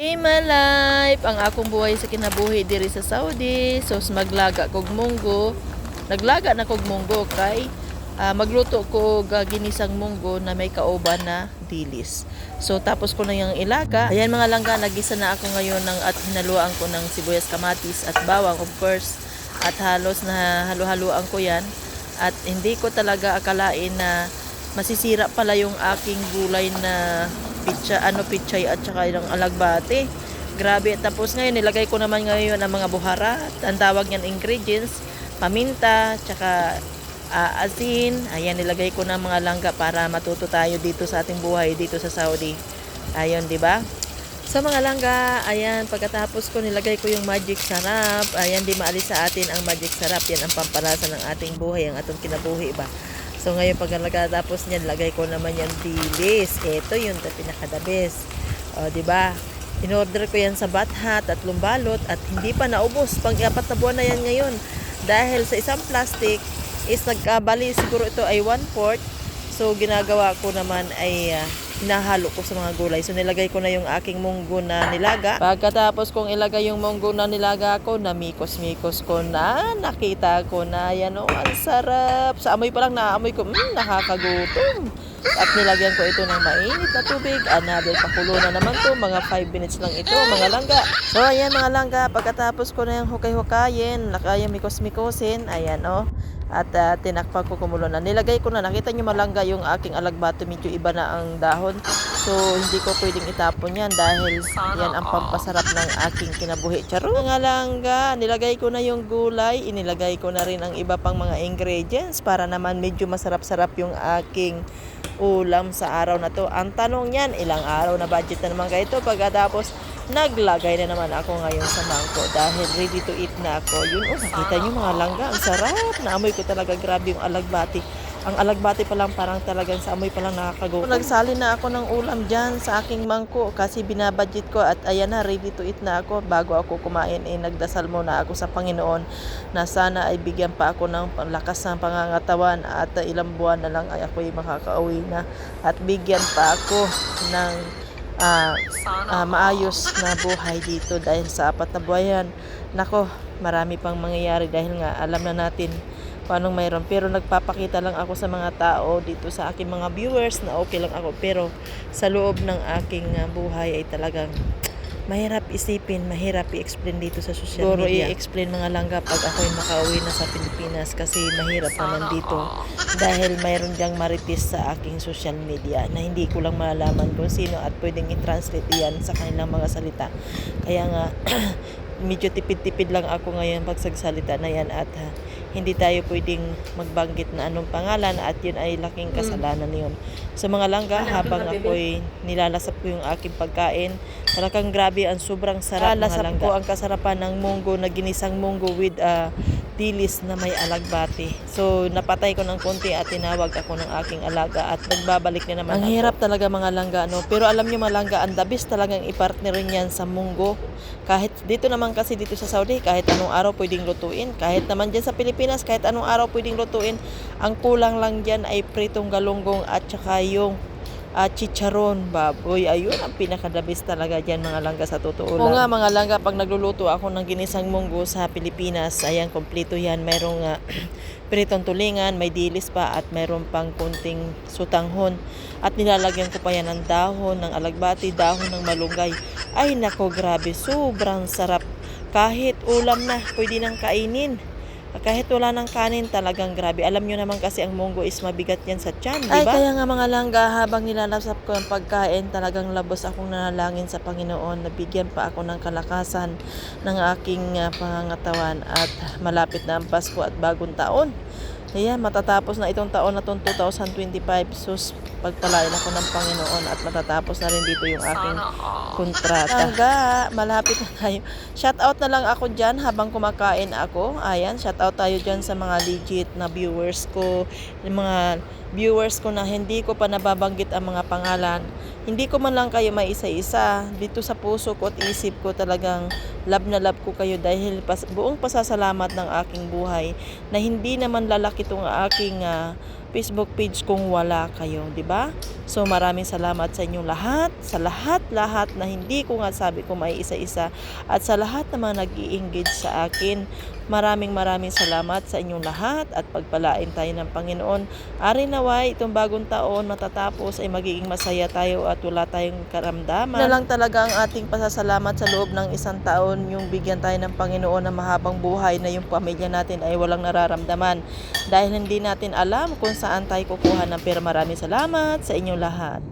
Hey my life, ang akong buhay sa kinabuhi diri sa Saudi. So maglaga kog munggo. Naglaga na kog munggo kay ah, magluto ko og, ah, ginisang munggo na may kauban na dilis. So tapos ko na yung ilaga. Ayan mga langga, nagisa na ako ngayon ng at hinaluan ko ng sibuyas, kamatis at bawang of course. At halos na halo-haluan ko yan. At hindi ko talaga akalain na masisira pala yung aking gulay na pitsa, ano pitchay at saka yung alagbate. Grabe. Tapos ngayon, nilagay ko naman ngayon ang mga buharat. Ang tawag niyan ingredients, paminta, tsaka ah, asin. Ayan, nilagay ko ng mga langga para matuto tayo dito sa ating buhay dito sa Saudi. Ayun, di ba? Sa mga langga, ayan, pagkatapos ko nilagay ko yung magic sarap. Ayan, di maalis sa atin ang magic sarap. Yan ang pampalasa ng ating buhay, ang atong kinabuhi ba. So ngayon pag nagkatapos niyan, lagay ko naman yung dilis. Ito yung best. O, ba? In-order ko yan sa Batha, tatlong balot at hindi pa naubos. Pang apat na buwan na yan ngayon. Dahil sa isang plastic is nagkabali siguro ito ay one-fourth. So ginagawa ko naman ay ah, hinahalo ko sa mga gulay. So nilagay ko na yung aking munggo na nilaga. Pagkatapos kong ilagay yung munggo na nilaga ko, namikos-mikos ko na, nakita ko na, yan o, ang sarap. Sa amoy pa lang naamoy ko, mm, nakakagutom. At nilagyan ko ito ng mainit na tubig. Another pakulo na naman to. Mga 5 minutes lang ito, mga langga. So, ayan mga langga. Pagkatapos ko na yung hukay-hukayin, nakaya mikos-mikosin. Ayan, oh. At ah, tinakpan ko kumulo na. Nilagay ko na. Nakita nyo malangga yung aking alagbato. Medyo iba na ang dahon. So, hindi ko pwedeng itapon yan dahil yan ang pampasarap ng aking kinabuhi. Charo! Mga langga, nilagay ko na yung gulay. Inilagay ko na rin ang iba pang mga ingredients para naman medyo masarap-sarap yung aking ulam sa araw na to. Ang tanong niyan, ilang araw na budget na naman kayo ito pagkatapos naglagay na naman ako ngayon sa mangko dahil ready to eat na ako. Yun, oh, nakita niyo mga langga, ang sarap. Naamoy ko talaga grabe yung alagbati. Ang alagbati pa lang parang talagang sa amoy pa lang nakakago. Nagsali na ako ng ulam dyan sa aking mangko kasi binabudget ko at ayan na, ready to eat na ako. Bago ako kumain, eh, nagdasal muna ako sa Panginoon na sana ay bigyan pa ako ng lakas ng pangangatawan at ilang buwan na lang ay ako'y makakauwi na at bigyan pa ako ng ah, ah, maayos na buhay dito dahil sa apat na buhayan. Nako, marami pang mangyayari dahil nga alam na natin anong mayroon. Pero nagpapakita lang ako sa mga tao dito sa aking mga viewers na okay lang ako. Pero sa loob ng aking ah, buhay ay talagang mahirap isipin, mahirap i-explain dito sa social Siguro media. i-explain mga langga pag ako'y makauwi na sa Pilipinas kasi mahirap naman dito dahil mayroon diyang marites sa aking social media na hindi ko lang malalaman kung sino at pwedeng i-translate yan sa kanilang mga salita. Kaya nga, medyo tipid-tipid lang ako ngayon pag sagsalita na yan at ah, hindi tayo pwedeng magbanggit na anong pangalan at yun ay laking kasalanan yun. Sa mga langga, habang ako'y nilalasap ko yung aking pagkain, talagang grabe ang sobrang sarap mga langga. ko ang kasarapan ng munggo na ginisang munggo with ah, dilis na may alagbati. So, napatay ko ng konti at tinawag ako ng aking alaga at nagbabalik na naman Ang hirap talaga mga langga, no? Pero alam nyo mga langga, ang best talagang ipartnerin yan sa munggo. Kahit dito naman kasi dito sa Saudi, kahit anong araw pwedeng lutuin. Kahit naman dyan sa Pilipinas, kahit anong araw pwedeng lutuin. Ang kulang lang dyan ay pritong galunggong at saka yung ah, chicharon, baboy. Ayun, ang pinakadabis talaga dyan mga langga sa totoo lang. Oo nga mga langga, pag nagluluto ako ng ginisang munggo sa Pilipinas, ayan, kompleto yan. Mayroong ah, pritong tulingan, may dilis pa at mayroon pang kunting sutanghon. At nilalagyan ko pa yan ng dahon, ng alagbati, dahon ng malunggay. Ay nako, grabe, sobrang sarap. Kahit ulam na, pwede nang kainin. Kahit wala ng kanin, talagang grabe. Alam nyo naman kasi ang munggo is mabigat yan sa tiyan, di ba? Ay, kaya nga mga langga, habang nilalasap ko ang pagkain, talagang labos akong nanalangin sa Panginoon. Nabigyan pa ako ng kalakasan ng aking ah, pangangatawan at malapit na ang Pasko at bagong taon. Ayan, matatapos na itong taon na itong 2025. Sus, pagpalain ako ng Panginoon at matatapos na rin dito yung aking kontrata. Langga, malapit na tayo. Shout out na lang ako dyan habang kumakain ako. Ayan, shout out tayo dyan sa mga legit na viewers ko. Yung mga viewers ko na hindi ko pa nababanggit ang mga pangalan. Hindi ko man lang kayo may isa-isa. Dito sa puso ko at isip ko talagang love na love ko kayo dahil pas, buong pasasalamat ng aking buhay na hindi naman lalaki itong aking ah, Facebook page kung wala kayo, di ba? So maraming salamat sa inyong lahat, sa lahat-lahat na hindi ko nga sabi ko may isa-isa at sa lahat na mga nag engage sa akin. Maraming maraming salamat sa inyong lahat at pagpalain tayo ng Panginoon. Ari naway, itong bagong taon matatapos ay magiging masaya tayo at wala tayong karamdaman. Na lang talaga ang ating pasasalamat sa loob ng isang taon yung bigyan tayo ng Panginoon ng mahabang buhay na yung pamilya natin ay walang nararamdaman. Dahil hindi natin alam kung saan tayo kukuha ng pera. Maraming salamat sa inyong lahat.